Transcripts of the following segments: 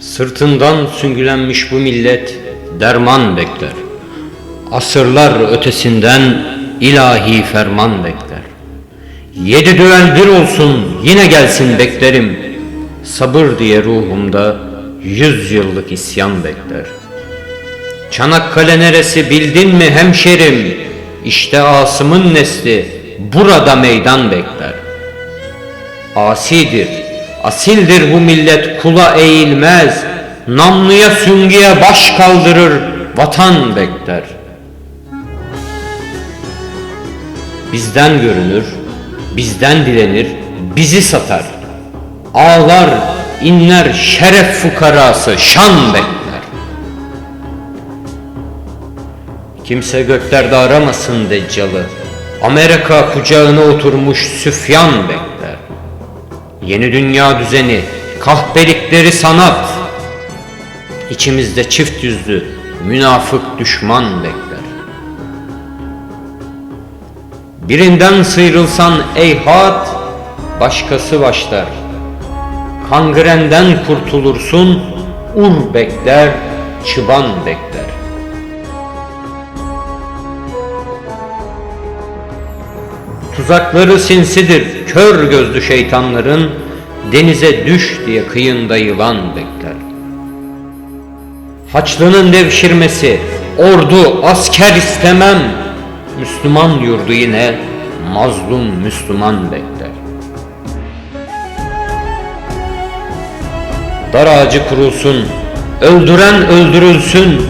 Sırtından süngülenmiş bu millet derman bekler. Asırlar ötesinden ilahi ferman bekler. Yedi düvel bir olsun yine gelsin beklerim. Sabır diye ruhumda yüz yıllık isyan bekler. Çanakkale neresi bildin mi hemşerim? İşte Asım'ın nesli burada meydan bekler. Asidir, asildir bu millet kula eğilmez. Namluya süngüye baş kaldırır, vatan bekler. Bizden görünür, bizden dilenir, bizi satar. Ağlar, inler şeref fukarası, şan bekler. Kimse göklerde aramasın Deccal'ı. Amerika kucağına oturmuş Süfyan bekler. Yeni dünya düzeni, kahpelikleri sanat. İçimizde çift yüzlü, münafık düşman bekler. Birinden sıyrılsan eyhat, başkası başlar. Kangrenden kurtulursun, ur bekler, çıban bekler. Tuzakları sinsidir, kör gözlü şeytanların denize düş diye kıyında yılan bekler. Haçlının devşirmesi, ordu, asker istemem. Müslüman yurdu yine mazlum Müslüman bekler. Dar ağacı kurulsun, öldüren öldürülsün,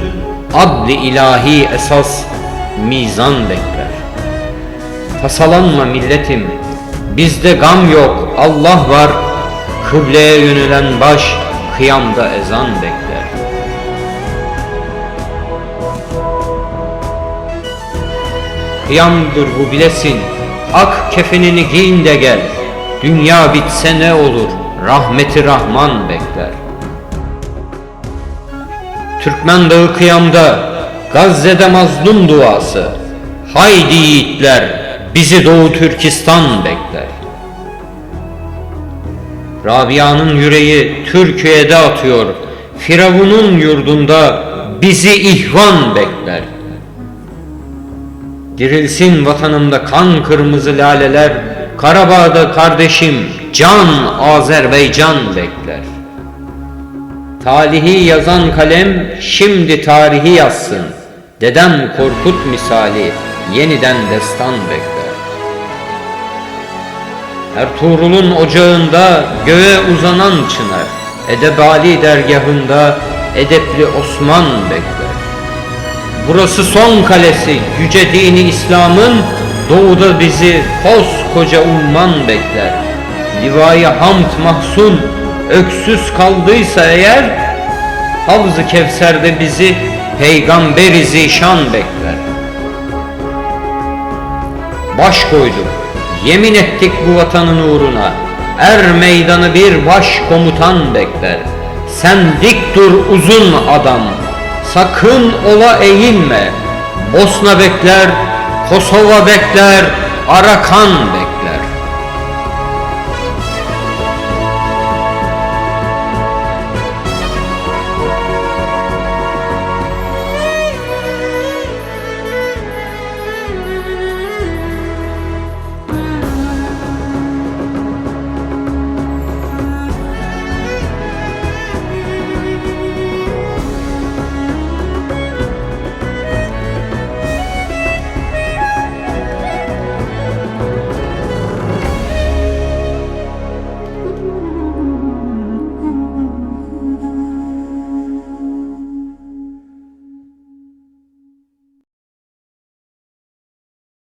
adli ilahi esas mizan bekler. Tasalanma milletim, bizde gam yok, Allah var, kıbleye yönelen baş, kıyamda ezan bekler. Kıyamdır bu bilesin, ak kefenini giyin de gel, dünya bitse ne olur, rahmeti Rahman bekler. Türkmen dağı kıyamda, Gazze'de mazlum duası, haydi yiğitler, bizi Doğu Türkistan bekler. Rabia'nın yüreği Türkiye'de atıyor. Firavun'un yurdunda bizi ihvan bekler. Dirilsin vatanımda kan kırmızı laleler, Karabağ'da kardeşim can Azerbaycan bekler. Talihi yazan kalem şimdi tarihi yazsın. Dedem Korkut misali yeniden destan bekler. Ertuğrul'un ocağında göğe uzanan çınar, Edebali dergahında edepli Osman bekler. Burası son kalesi, yüce dini İslam'ın doğuda bizi koskoca umman bekler. Divayı hamd mahzun, öksüz kaldıysa eğer, Havz-ı Kevser'de bizi Peygamber-i Zişan bekler. Baş koyduk, yemin ettik bu vatanın uğruna. Er meydanı bir baş komutan bekler. Sen dik dur uzun adam, sakın ola eğilme. Bosna bekler, Kosova bekler, Arakan bekler.